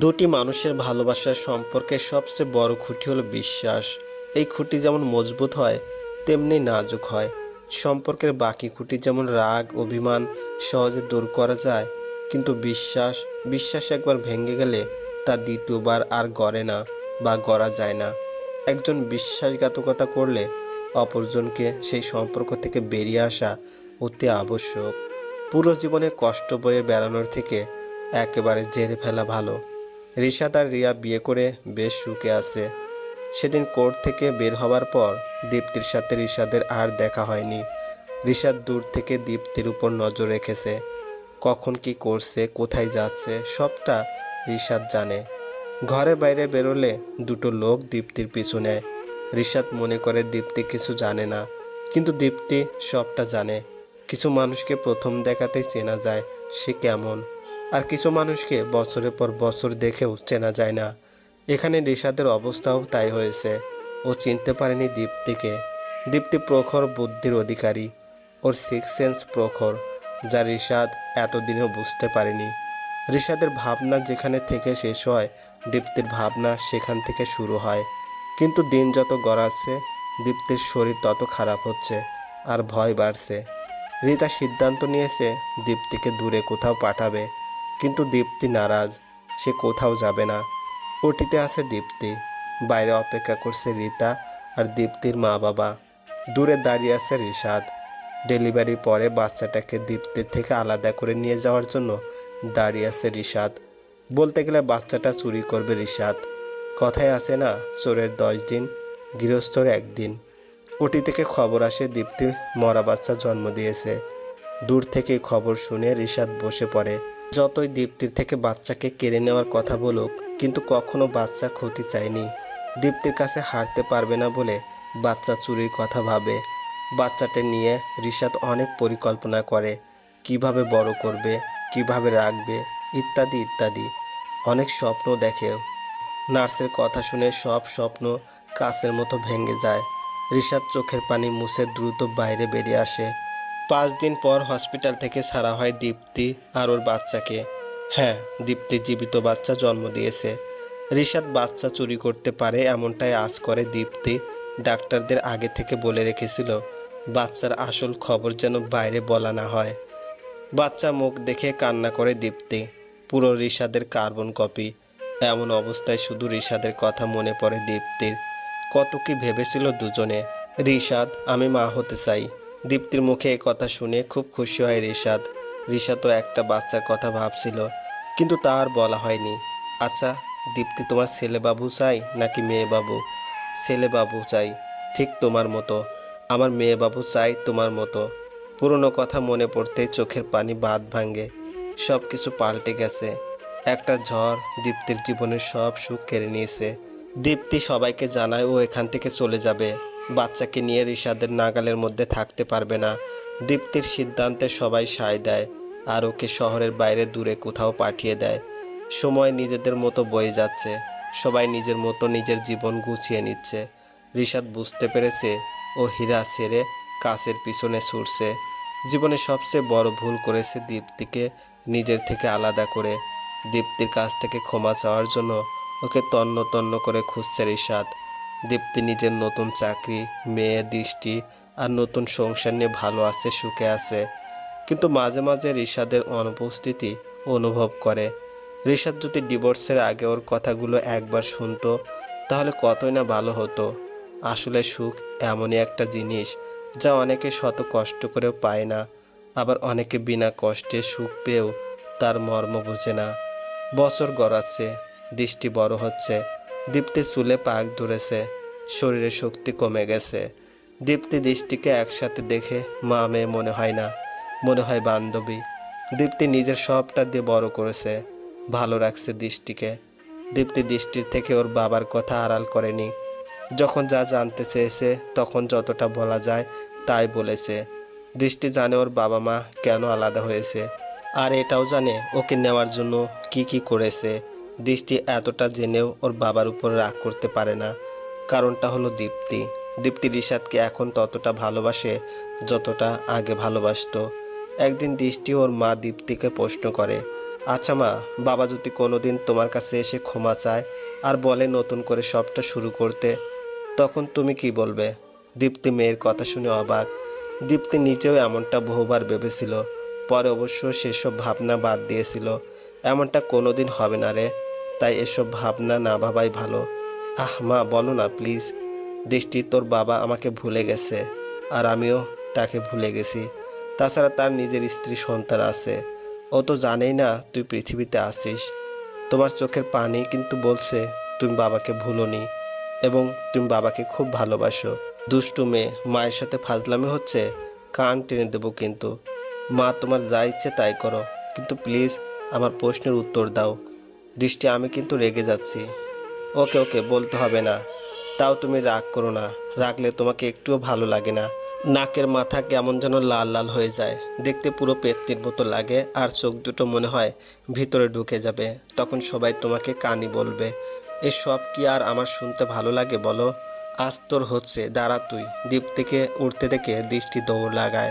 দুটি মানুষের ভালোবাসার সম্পর্কে সবচেয়ে বড় খুঁটি হলো বিশ্বাস। এই খুঁটি যেমন মজবুত হয়, তেমনি নাজুক হয়। সম্পর্কের বাকি খুঁটি যেমন রাগ, অভিমান সহজে দূর করা যায়। কিন্তু বিশ্বাস বিশ্বাস একবার ভেঙে গেলে তা দ্বিতীয়বার আর গড়ে না বা গড়া যায় না। একজন বিশ্বাসঘাতকতা করলে অপরজনকে সেই সম্পর্ক থেকে বেরিয়ে আসা অতি আবশ্যক। পুরো জীবনে কষ্ট বয়ে বেড়ানোর থেকে একেবারে জেরে ফেলা ভালো। রিশাদ আর রিয়া বিয়ে করে বেশ সুখে আছে। সেদিন কোর্ট থেকে বের হওয়ার পর দীপ্তির সাথে রিশাদের আর দেখা হয়নি। রিশাদ দূর থেকে দীপ্তির উপর নজর রেখেছে। কখন কি করছে, কোথায় যাচ্ছে, সবটা রিশাদ জানে। ঘরের বাইরে বেরোলে দুটো লোক দীপ্তির পিছু নেয়। রিশাদ মনে করে দীপ্তি কিছু জানে না, কিন্তু দীপ্তি সবটা জানে। কিছু মানুষকে প্রথম দেখাতেই চেনা যায় সে কেমন। আর কিছু মানুষকে বছরের পর বছর দেখেও চেনা যায় না। এখানে রিশাদের অবস্থাও তাই হয়েছে। ও চিনতে পারেনি দীপ্তিকে। দীপ্তি প্রখর বুদ্ধির অধিকারী। ওর সিক্স সেন্স প্রখর, যা রিশাদ এতদিনেও বুঝতে পারেনি। রিশাদের ভাবনা যেখানে থেকে শেষ হয়, দীপ্তির ভাবনা সেখান থেকে শুরু হয়। কিন্তু দিন যত গড়াচ্ছে, দীপ্তির শরীর তত খারাপ হচ্ছে আর ভয় বাড়ছে। রিতা সিদ্ধান্ত নিয়েছে দীপ্তিকে দূরে কোথাও পাঠাবে। কিন্তু দীপ্তি নারাজ, সে কোথাও যাবে না। ওটিতে আছে দীপ্তি। বাইরে অপেক্ষা করছে রিতা আর দীপ্তির মা বাবা দূরে দাঁড়িয়ে আছে রিশাদ। ডেলিভারি পরে বাচ্চাটাকে দীপ্তির থেকে আলাদা করে নিয়ে যাওয়ার জন্য দাঁড়িয়ে আছে রিশাদ। বলতে গেলে বাচ্চাটা চুরি করবে রিশাদ। কথায় আছে না, চোরের দশ দিন, গৃহস্থর একদিন। ওটি থেকে খবর আসে দীপ্তি মরা বাচ্চা জন্ম দিয়েছে। দূর থেকে খবর শুনে রিশাদ বসে পড়ে। যতই দীপ্তির থেকে বাচ্চাকে কেড়ে নেওয়ার কথা বলুক, কিন্তু কখনো বাচ্চার ক্ষতি চায়নি। দীপ্তির কাছে হারতে পারবে না বলে বাচ্চা চুরির কথা ভাবে। বাচ্চাটা নিয়ে রিশাদ অনেক পরিকল্পনা করে। কীভাবে বড় করবে, কীভাবে রাখবে, ইত্যাদি ইত্যাদি। অনেক স্বপ্ন দেখেও নার্সের কথা শুনে সব স্বপ্ন কাছের মতো ভেঙে যায়। রিশাদ চোখের পানি মুছে দ্রুত বাইরে বেরিয়ে আসে। পাঁচ দিন পর হসপিটাল থেকে ছাড়া হয় দীপ্তি আর ওর বাচ্চাকে। হ্যাঁ দীপ্তি জীবিত বাচ্চা জন্ম দিয়েছে। রিশাদ বাচ্চা চুরি করতে পারে এমনটাই আজ করে দীপ্তি। ডাক্তারদের আগে থেকে বলে রেখেছিল, বাচ্চার আসল খবর যেন বাইরে বলা না হয়। বাচ্চা মুখ দেখে কান্না করে দীপ্তি, পুরো রিশাদের কার্বন কপি। এমন অবস্থায় শুধু রিশাদের কথা মনে পড়ে দীপ্তির। কত কি ভেবেছিল দুজনে, রিশাদ, আমি মা হতে চাই। দীপ্তির মুখে এ কথা শুনে খুব খুশি হয় রিশাদ। রিশাদ তো একটা বাচ্চার কথা ভাবছিল, কিন্তু তা আর বলা হয়নি। আচ্ছা দীপ্তি তোমার ছেলে বাবু চাই নাকি মেয়ে বাবু ছেলে বাবু চাই, ঠিক তোমার মতো। আমার মেয়ে বাবু চাই তোমার মতো। পুরনো কথা মনে পড়তেই চোখের পানি বাদ ভাঙে সব কিছু পাল্টে গেছে। একটা ঝড় দীপ্তির জীবনের সব সুখ কেড়ে নিয়েছে। দীপ্তি সবাইকে জানায় ও এখান থেকে চলে যাবে। বাচ্চাকে নিয়ে রিশাদের নাগালের মধ্যে থাকতে পারবে না। দীপ্তির সিদ্ধান্তে সবাই সায় দেয় আর ওকে শহরের বাইরে দূরে কোথাও পাঠিয়ে দেয়। সময় নিজেদের মতো বয়ে যাচ্ছে। সবাই নিজের মতো নিজের জীবন গুছিয়ে নিচ্ছে। রিশাদ বুঝতে পেরেছে ও হীরা ছেড়ে কাছের পিছনে ছুটছে। জীবনে সবচেয়ে বড় ভুল করেছে দীপ্তিকে নিজের থেকে আলাদা করে। দীপ্তির কাছ থেকে ক্ষমা চাওয়ার জন্য ওকে তন্ন তন্ন করে খুঁজছে রিশাদ। দীপ্তি নিজের নতুন চাকরি, মেয়ে, দৃষ্টি আর নতুন সংসার নিয়ে ভালো আছে, সুখে আছে। কিন্তু মাঝে মাঝে রিশাদের অনুপস্থিতি অনুভব করে। রিশাদ যদি ডিভোর্সের আগে ওর কথাগুলো একবার শুনতো, তাহলে কতই না ভালো হতো। আসলে সুখ এমনই একটা জিনিস যা অনেকে শত কষ্ট করেও পায় না, আবার অনেকে বিনা কষ্টে সুখ পেয়েও তার মর্ম বোঝে না। বছর গড়াচ্ছে, দৃষ্টি বড় হচ্ছে দীপ্তি চুলে পাক ধরেছে, শরীরে শক্তি কমে গেছে। দীপ্তি দৃষ্টিকে একসাথে দেখে মা মেয়ে মনে হয় না, মনে হয় বান্ধবী। দীপ্তি নিজের সবটা দিয়ে বড় করেছে, ভালো রাখছে দৃষ্টিকে। দীপ্তি দৃষ্টির থেকে ওর বাবার কথা আড়াল করেনি। যখন যা জানতে চেয়েছে, তখন যতটা বলা যায় তাই বলেছে। দৃষ্টি জানে ওর বাবা মা কেন আলাদা হয়েছে, আর এটাও জানে ওকে নেওয়ার জন্য কি কি করেছে। দৃষ্টি এতটা জেনেও ওর বাবার উপর রাগ করতে পারে না। কারণটা হলো দীপ্তি। দীপ্তি রিশাদকে এখন ততটা ভালোবাসে যতটা আগে ভালোবাসতো। একদিন দৃষ্টি ওর মা দীপ্তিকে প্রশ্ন করে আচ্ছা মা, বাবা যদি কোনোদিন তোমার কাছে এসে ক্ষমা চায় আর বলে নতুন করে সবটা শুরু করতে, তখন তুমি কি বলবে? দীপ্তি মেয়ের কথা শুনে অবাক। দীপ্তি নিজেও এমনটা বহুবার ভেবেছিল। পরে অবশ্য সেসব ভাবনা বাদ দিয়েছিল। এমনটা কোনোদিন হবে না রে। তাই এসব ভাবনা না ভাবাই ভালো। আহ, মা, বলো না প্লিজ দৃষ্টি তোর বাবা আমাকে ভুলে গেছে, আর আমিও তাকে ভুলে গেছি। তাছাড়া তার নিজের স্ত্রী সন্তান আছে। ও তো জানেই না তুই পৃথিবীতে আসিস তোমার চোখের পানি কিন্তু বলছে তুমি বাবাকে ভুলোনি, এবং তুমি বাবাকে খুব ভালোবাসো। দুষ্টু মেয়ে, মায়ের সাথে ফাজলামি হচ্ছে? কান টেনে দেবো কিন্তু। মা, তোমার যা ইচ্ছে তাই করো। কিন্তু প্লিজ আমার প্রশ্নের উত্তর দাও। দৃষ্টি, আমি কিন্তু রেগে যাচ্ছি। ওকে ওকে, বলতে হবে না। তাও তুমি রাগ করো না। রাগলে তোমাকে একটুও ভালো লাগে না। নাকের মাথা কেমন যেন লাল লাল হয়ে যায়। দেখতে পুরো পেত্তির মতো লাগে আর চোখ দুটো মনে হয় ভিতরে ঢুকে যাবে। তখন সবাই তোমাকে কানি বলবে। এসব কি আর আমার শুনতে ভালো লাগে বলো? আজ তোর হচ্ছে, দাঁড়া তুই। দীপ্তিকে উঠতে দেখে দৃষ্টি দৌড় লাগায়।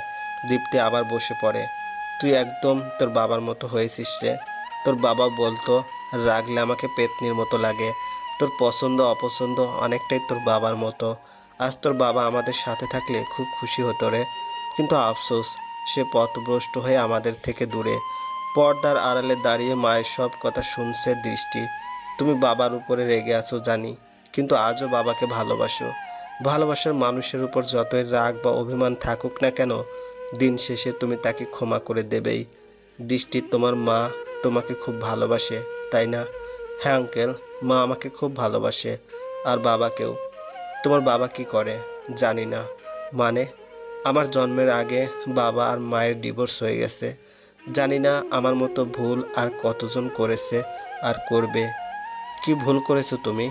দীপ্তি আবার বসে পড়ে। তুই একদম তোর বাবার মতো হয়েছিস রে। তোর বাবা বলতো, রাগলে আমাকে পেতনির মতো লাগে। তোর পছন্দ, অপছন্দ অনেকটাই তোর বাবার মতো। আজ তোর বাবা আমাদের সাথে থাকলে খুব খুশি হতো রে। কিন্তু আফসোস, সে পথভ্রষ্ট হয়ে আমাদের থেকে দূরে। পর্দার আড়ালে দাঁড়িয়ে মায়ের সব কথা শুনছে দৃষ্টি। তুমি বাবার উপরে রেগে আছো, জানি। কিন্তু আজও বাবাকে ভালোবাসো। ভালোবাসার মানুষের উপর যতই রাগ বা অভিমান থাকুক না কেন দিন শেষে তুমি তাকে ক্ষমা করে দেবেই। দৃষ্টি তোমার মা তোমাকে খুব ভালোবাসে, তাই না? হ্যাঁ আঙ্কেল, মা আমাকে খুব ভালোবাসে। আর বাবাকেও। তোমার বাবা কি করে? জানি না। মানে আমার জন্মের আগে বাবা আর মায়ের ডিভোর্স হয়ে গেছে। জানি না আমার মতো ভুল আর কতজন করেছে আর করবে। কি ভুল করেছ তুমি?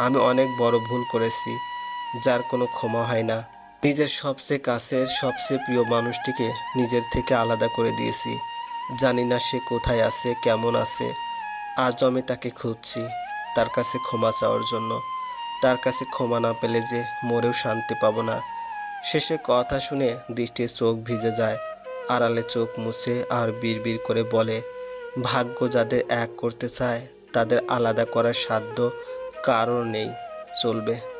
আমি অনেক বড় ভুল করেছি, যার কোনো ক্ষমা হয় না। নিজের সবচেয়ে কাছের, সবচেয়ে প্রিয় মানুষটিকে নিজের থেকে আলাদা করে দিয়েছি। জানি না সে কোথায় আছে, কেমন আছে। আজও আমি তাকে খুঁজছি, তার কাছে ক্ষমা চাওয়ার জন্য। তার কাছে ক্ষমা না পেলে যে মরেও শান্তি পাবো না। শেষে কথা শুনে দৃষ্টির চোখ ভিজে যায়। আড়ালে চোখ মুছে আর বিড়বিড় করে বলে, ভাগ্য যাদের এক করতে চায়, তাদের আলাদা করার সাধ্য কারোর নেই। চলবে।